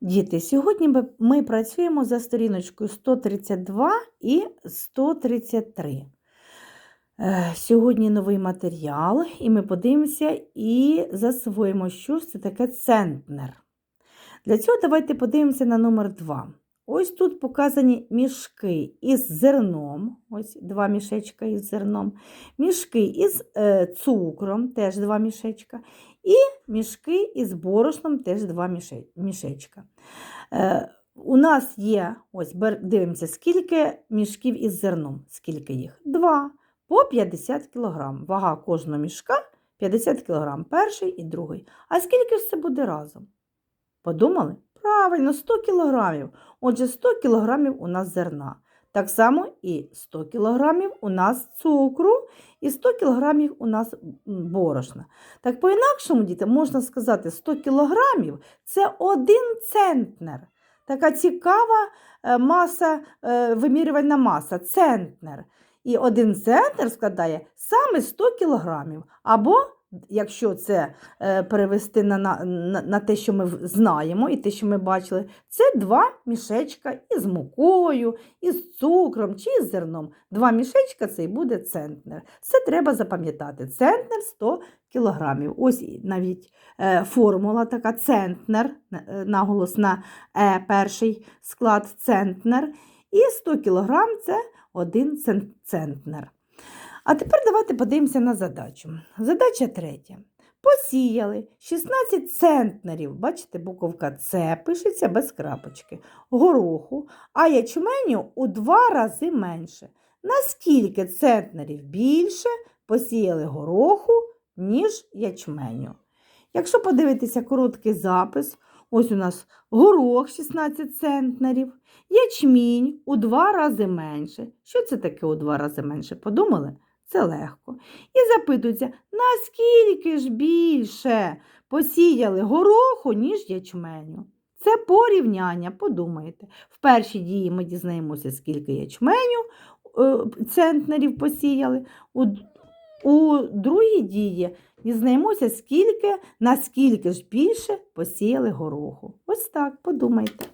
Діти, сьогодні ми- працюємо за сторіночкою 132 і 133. Е, Сьогодні новий матеріал, і ми подивимося і засвоїмо, що це таке центнер. Для цього давайте подивимося на номер 2. Ось тут показані мішки із зерном, ось два мішечка із зерном, мішки із е, цукром, теж два мішечка, і мішки із борошном, теж два мішечка. Е, у нас є, ось дивимося, скільки мішків із зерном, скільки їх? Два по 50 кг. Вага кожного мішка 50 кг, перший і другий. А скільки ж це буде разом? Подумали? Правильно, 100 кг. Отже, 100 кг у нас зерна. Так само і 100 кг у нас цукру, і 100 кг у нас борошна. Так по-інакшому, діти, можна сказати, 100 кг це один центнер. Така цікава е, маса, е, вимірювальна маса, центнер. І один центнер складає саме 100 кілограмів. Або, якщо це е, перевести на, на, на, те, що ми знаємо, і те, що ми бачили, це два мішечка із мукою, із цукром чи з зерном. Два мішечка це і буде центнер. Це треба запам'ятати. Центнер 100 кілограмів. Ось навіть е, формула така центнер, е, наголос на е, перший склад центнер. І 100 кілограм це один центнер. А тепер давайте подивимося на задачу. Задача третя. Посіяли 16 центнерів. Бачите, буковка С пишеться без крапочки. Гороху, а ячменю у два рази менше. Наскільки центнерів більше посіяли гороху, ніж ячменю? Якщо подивитися короткий запис, ось у нас горох 16 центнерів, ячмінь у два рази менше. Що це таке у два рази менше? Подумали? Це легко. І запитуються, наскільки ж більше посіяли гороху, ніж ячменю? Це порівняння, подумайте. В першій дії ми дізнаємося, скільки ячменю е, центнерів посіяли. У, у другій дії дізнаємося, скільки, наскільки ж більше посіяли гороху. Ось так, подумайте.